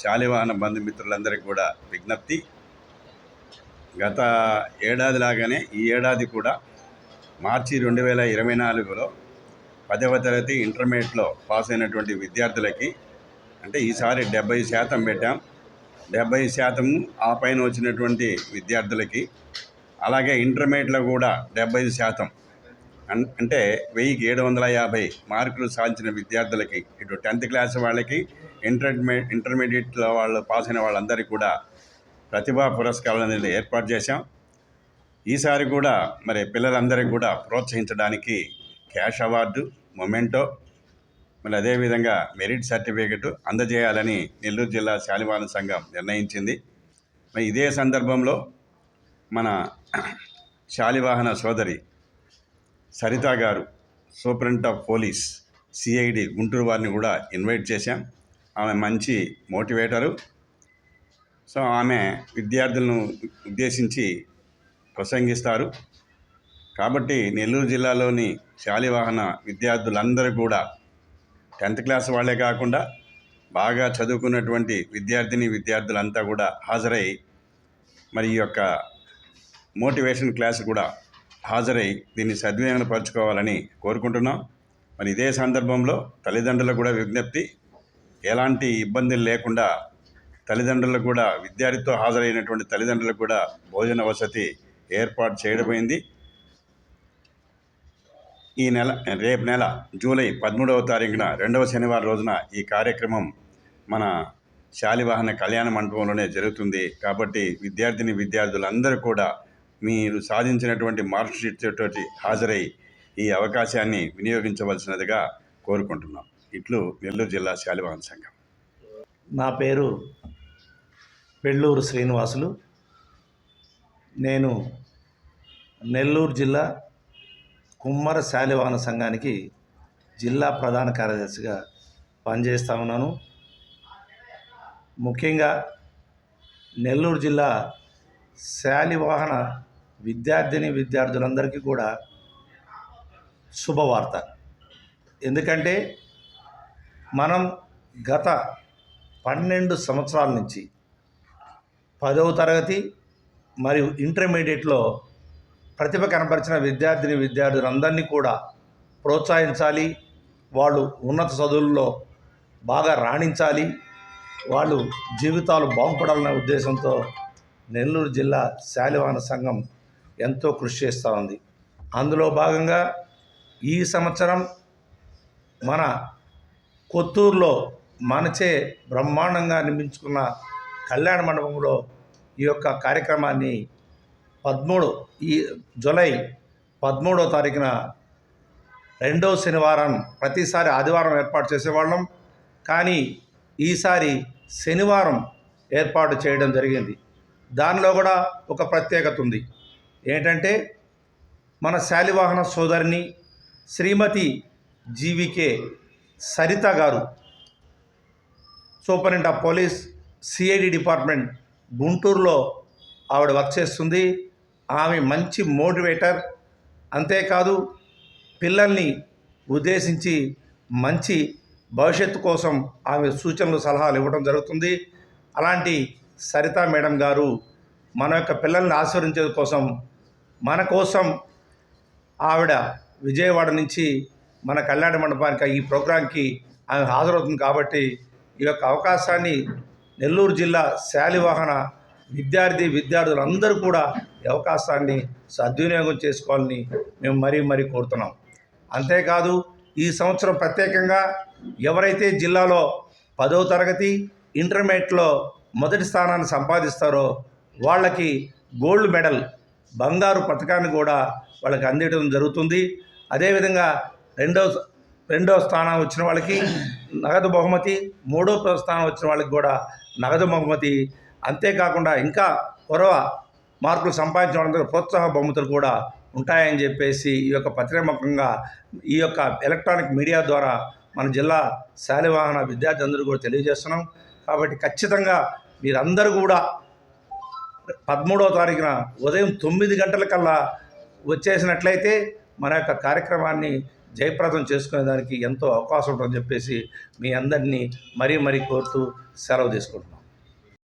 శాలివాహన బంధుమిత్రులందరికీ కూడా విజ్ఞప్తి. గత ఏడాది లాగానే ఈ ఏడాది కూడా మార్చి రెండు వేల ఇరవై నాలుగులో పదవ తరగతి ఇంటర్మీడియట్లో పాస్ అయినటువంటి విద్యార్థులకి అంటే ఈసారి డెబ్బై శాతం పెట్టాం. డెబ్బై శాతం ఆ పైన వచ్చినటువంటి విద్యార్థులకి అలాగే ఇంటర్మీడియట్లో కూడా డెబ్బై శాతం. అన్- అంటే వెయ్యికి ఏడు వందల యాభై మార్కులు సాధించిన విద్యార్థులకి ఇటు టెన్త్ క్లాస్ వాళ్ళకి ఇంటర్మీ ఇంటర్మీడియట్లో వాళ్ళు పాస్ అయిన వాళ్ళందరికీ కూడా ప్రతిభా పురస్కారాలు అనేది ఏర్పాటు చేశాం. ఈసారి కూడా మరి పిల్లలందరికీ కూడా ప్రోత్సహించడానికి క్యాష్ అవార్డు మొమెంటో మరి అదేవిధంగా మెరిట్ సర్టిఫికెట్ అందజేయాలని నెల్లూరు జిల్లా శాలివాన సంఘం నిర్ణయించింది. మరి ఇదే సందర్భంలో మన శాలివాహన సోదరి సరిత గారు superintendent of police CID Guntur వారిని కూడా ఇన్వైట్ చేశాం. ఆమె మంచి మోటివేటరు. సో ఆమె విద్యార్థులను ఉద్దేశించి ప్రసంగిస్తారు. కాబట్టి నెల్లూరు జిల్లాలోని శాలివాహన విద్యార్థులందరూ కూడా టెన్త్ క్లాస్ వాళ్ళే కాకుండా బాగా చదువుకున్నటువంటి విద్యార్థిని విద్యార్థులంతా కూడా హాజరై మరి ఈ యొక్క మోటివేషన్ క్లాస్ కూడా హాజరై దీన్ని సద్వినియోగపరచుకోవాలని కోరుకుంటున్నాం. మరి ఇదే సందర్భంలో తల్లిదండ్రులకు కూడా విజ్ఞప్తి ఎలాంటి ఇబ్బందులు లేకుండా తల్లిదండ్రులకు కూడా విద్యార్థితో హాజరైనటువంటి తల్లిదండ్రులకు కూడా భోజన వసతి ఏర్పాటు చేయడమైంది ఈ నెల రేపు నెల జూలై పదమూడవ తారీఖున రెండవ శనివారం రోజున ఈ కార్యక్రమం మన శాలివాహన కళ్యాణ మండపంలోనే జరుగుతుంది. కాబట్టి విద్యార్థిని విద్యార్థులందరూ కూడా మీరు సాధించినటువంటి మార్క్షీట్ తోటి హాజరై ఈ అవకాశాన్ని వినియోగించవలసినదిగా కోరుకుంటున్నాం. ఇట్లు నెల్లూరు జిల్లా శాలివాహన సంఘం. నా పేరు పెళ్ళూరు శ్రీనివాసులు. నేను నెల్లూరు జిల్లా కుమ్మర శాలివాహన సంఘానికి జిల్లా ప్రధాన కార్యదర్శిగా పనిచేస్తూ ఉన్నాను. ముఖ్యంగా నెల్లూరు జిల్లా శాలివాహన విద్యార్థిని విద్యార్థులందరికీ కూడా శుభవార్త. ఎందుకంటే మనం గత పన్నెండు సంవత్సరాల నుంచి పదవ తరగతి మరియు ఇంటర్మీడియట్లో ప్రతిభ కనపరిచిన విద్యార్థిని విద్యార్థులందరినీ కూడా ప్రోత్సహించాలి. వాళ్ళు ఉన్నత చదువుల్లో బాగా రాణించాలి. వాళ్ళు జీవితాలు బాగుపడాలనే ఉద్దేశంతో నెల్లూరు జిల్లా శాలివాన సంఘం ఎంతో కృషి చేస్తూ ఉంది. అందులో భాగంగా ఈ సంవత్సరం మన కొత్తూరులో మనచే బ్రహ్మాండంగా నిర్మించుకున్న కళ్యాణ మండపంలో ఈ యొక్క కార్యక్రమాన్ని పదమూడు ఈ జూలై పదమూడో తారీఖున రెండో శనివారం ప్రతిసారి ఆదివారం ఏర్పాటు చేసేవాళ్ళం. కానీ ఈసారి శనివారం ఏర్పాటు చేయడం జరిగింది. దానిలో కూడా ఒక ప్రత్యేకత ఉంది. ఏంటంటే మన శాలివాహన సోదరిని శ్రీమతి జీవికే సరిత గారు superintendent of police CID department గుంటూరులో ఆవిడ వర్క్ చేస్తుంది. ఆమె మంచి మోటివేటర్. అంతేకాదు పిల్లల్ని ఉద్దేశించి మంచి భవిష్యత్తు కోసం ఆమె సూచనలు సలహాలు ఇవ్వడం జరుగుతుంది. అలాంటి సరిత మేడం గారు మన యొక్క పిల్లల్ని ఆశీర్వించే కోసం మన కోసం ఆవిడ విజయవాడ నుంచి మన కళ్యాణ మండపానికి ఈ ప్రోగ్రాంకి ఆమె హాజరవుతుంది కాబట్టి ఈ యొక్క అవకాశాన్ని నెల్లూరు జిల్లా శాలివాహన విద్యార్థి విద్యార్థులందరూ కూడా ఈ అవకాశాన్ని సద్వినియోగం చేసుకోవాలని మేము మరీ మరీ కోరుతున్నాం. అంతేకాదు ఈ సంవత్సరం ప్రత్యేకంగా ఎవరైతే జిల్లాలో పదవ తరగతి ఇంటర్మీడియట్లో మొదటి స్థానాన్ని సంపాదిస్తారో వాళ్ళకి గోల్డ్ మెడల్ బంగారు పథకాన్ని కూడా వాళ్ళకి అందించడం జరుగుతుంది. అదేవిధంగా రెండో రెండో స్థానం వచ్చిన వాళ్ళకి నగదు బహుమతి మూడో స్థానం వచ్చిన వాళ్ళకి కూడా నగదు బహుమతి. అంతేకాకుండా ఇంకా కొరవ మార్కులు సంపాదించిన వాళ్ళందరూ ప్రోత్సాహ బహుమతులు కూడా ఉంటాయని చెప్పేసి ఈ యొక్క పత్రికముఖంగా ఈ యొక్క ఎలక్ట్రానిక్ మీడియా ద్వారా మన జిల్లా శాలివాహన విద్యార్థి అందరూ కూడా తెలియజేస్తున్నాం. కాబట్టి ఖచ్చితంగా మీరందరూ కూడా పదమూడవ తారీఖున ఉదయం తొమ్మిది గంటలకల్లా వచ్చేసినట్లయితే మన యొక్క కార్యక్రమాన్ని జయప్రదం చేసుకునేదానికి ఎంతో అవకాశం ఉంటుందని చెప్పేసి మీ అందరినీ మరీ మరీ కోరుతూ సెలవు తీసుకుంటున్నాం.